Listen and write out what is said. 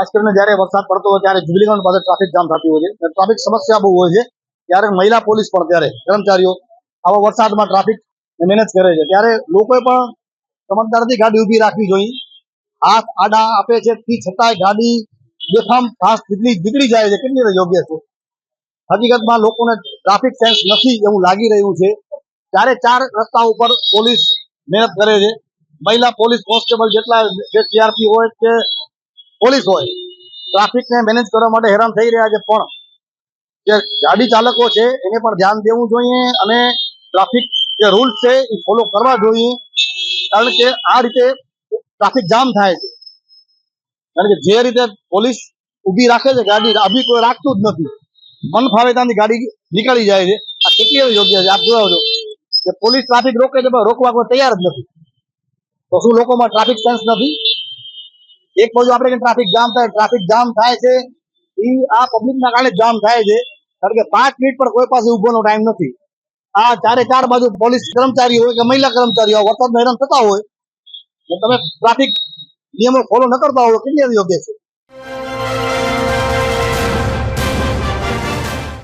ખાસ કરીને જયારે વરસાદ પડતો હોય ત્યારે જુબલીગંજ પાસે ટ્રાફિક જામ થતી હોય છે. ટ્રાફિક સમસ્યા બહુ હોય છે. ત્યારે મહિલા પોલીસ પણ ત્યારે કર્મચારીઓ આવા વરસાદમાં ટ્રાફિક મેનેજ કરે છે. ત્યારે લોકોએ પણ સમજદારથી ગાડી ઊભી રાખવી જોઈએ. હાથ, આડા આપે છે. તે છતાંય ગાડી બેફામ ફાસ્ટ નીકળી નીકળી જાય છે. કેટલી યોગ્ય છે? હકીકતમાં લોકોને ટ્રાફિક સેન્સ નથી એવું લાગી રહ્યું છે. ચારે ચાર રસ્તા ઉપર પોલીસ મહેનત કરે છે. મહિલા પોલીસ કોન્સ્ટેબલ જેટલા જે સીઆરપી હોય કે પોલીસ હોય, ટ્રાફિકને મેનેજ કરવા માટે હેરાન થઈ રહ્યા છે પણ જે ગાડી ચાલકો છે, એને પણ ધ્યાન દેવું જોઈએ અને ટ્રાફિક જે રૂલ્સ છે, એ ફોલો કરવા જોઈએ. કારણ કે આ રીતે ટ્રાફિક જામ થાય છે. કારણ કે જે રીતે પોલીસ ઊભી રાખે છે, ગાડી અભી કોઈ રાખતું જ નથી. મન ફાવે ત્યાંથી ગાડી નીકળી જાય છે. આ કેટલી યોગ્ય છે? આપ છો કે પોલીસ ટ્રાફિક રોકે છે, પણ રોકવા કોઈ તૈયાર જ નથી. તો શું લોકોમાં ટ્રાફિક સેન્સ નથી? એક બાજુ આપણે ટ્રાફિક જામ થાય ટ્રાફિક જામ થાય છે એ આ પબ્લિકના કારણે જામ થાય છે. કારણ કે પાંચ મિનિટ પર કોઈ પાસે ઉભોનો ટાઈમ નથી. આ ચારે ચાર બાજુ પોલીસ કર્મચારી હોય કે મહિલા કર્મચારી હોય વરસાદમાં હેરાન થતા હોય તમે ટ્રાફિક નિયમો ફોલો ન કરતા હોય, કેટલી યોગ્ય છે?